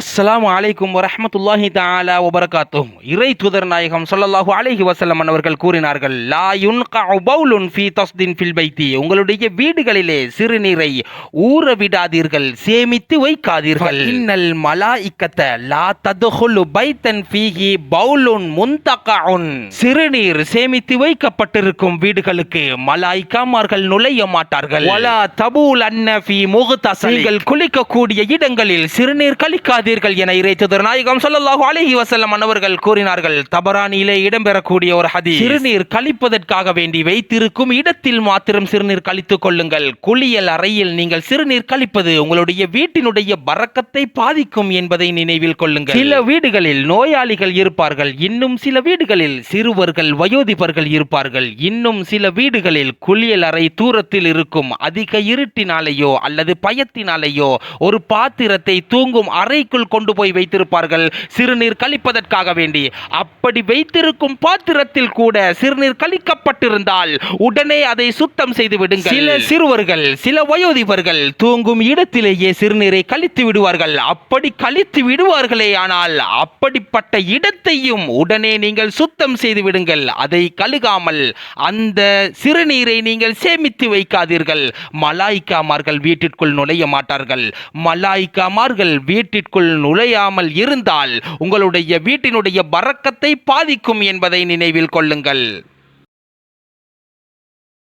அஸ்ஸலாமு அலைக்கும் வரஹ்மத்துல்லாஹி தஆலா வபரகாத்துஹ். இறை தூதர் நாயகம் ஸல்லல்லாஹு அலைஹி வஸல்லம் அவர்கள் கூறினார்கள் லா பௌலுன் ஃபீ தஸ்தின் ஃபில் பைத்தி. உங்களுடைய வீடுகளிலே சிறுநீரை ஊற விடாதீர்கள் சேமித்து வைக்காதீர்கள். இன்னல் மலாயிக்கத்த லா ததுஹுலு பைத்தன் ஃபீஹி பௌலுன் முன்தகஉன். சிறுநீர் சேமித்து வைக்கப்பட்டிருக்கும் வீடுகளுக்கு மலாய்க்காமார்கள் நுழைய மாட்டார்கள். வலா தபூல் அன்ன ஃபீ முகதசல் நீங்கள் குளிக்கக்கூடிய இடங்களில் சிறுநீர் கழிக்காதீர்கள் என இறை நாயகம் சொல்லல்லாஹு அலஹி வசல்லம் அன்னவர்கள் கூறினார்கள். தபரானியிலே இடம்பெறக்கூடிய ஒரு ஹதி சிறுநீர் கழிப்பதற்காக வேண்டி வைத்திருக்கும் இடத்தில் மாத்திரம் சிறுநீர் கழித்துக் கொள்ளுங்கள். குளியல் அறையில் நீங்கள் சிறுநீர் கழிப்பது உங்களுடைய வீட்டினுடைய பறக்கத்தை பாதிக்கும் என்பதை நினைவில் கொள்ளுங்கள். சில வீடுகளில் நோயாளிகள் இருப்பார்கள். இன்னும் சில வீடுகளில் சிறுவர்கள் வயோதிபர்கள் இருப்பார்கள். இன்னும் சில வீடுகளில் குளியல் அறை தூரத்தில் இருக்கும் அதிக இருட்டினாலேயோ அல்லது பயத்தினாலேயோ ஒரு பாத்திரத்தை தூங்கும் அறைக்குள் கொண்டு போய் வைத்திருப்பார்கள். சிறுநீர் கழிப்பதற்காக வேண்டி. அப்படி வைத்திருக்கும் பாத்திரத்தில் கூட சிறுநீர் கழிக்கப்பட்டிருந்தால் உடனே அதை சுத்தம் செய்து விடுங்கள். சில சிறுவர்கள் சில வயோதிபர்கள் தூங்கும் இடத்திலேயே சிறுநீரை கழித்து விடுவார்கள். அப்படி கழித்து விடுவார்களே ஆனால் அப்படிப்பட்ட இடத்தையும் உடனே நீங்கள் சுத்தம் செய்து விடுங்கள். அதை கழுகாமல் அந்த சிறுநீரை நீங்கள் சேமித்து வைக்காதீர்கள். மலாய்க்காமார்கள் வீட்டிற்குள் நுழைய மாட்டார்கள். மலாய்க்காமார்கள் வீட்டிற்குள் வீட்டிற்குள் நுழையாமல் இருந்தால் உங்களுடைய வீட்டினுடைய பறக்கத்தை பாதிக்கும் என்பதை நினைவில் கொள்ளுங்கள்.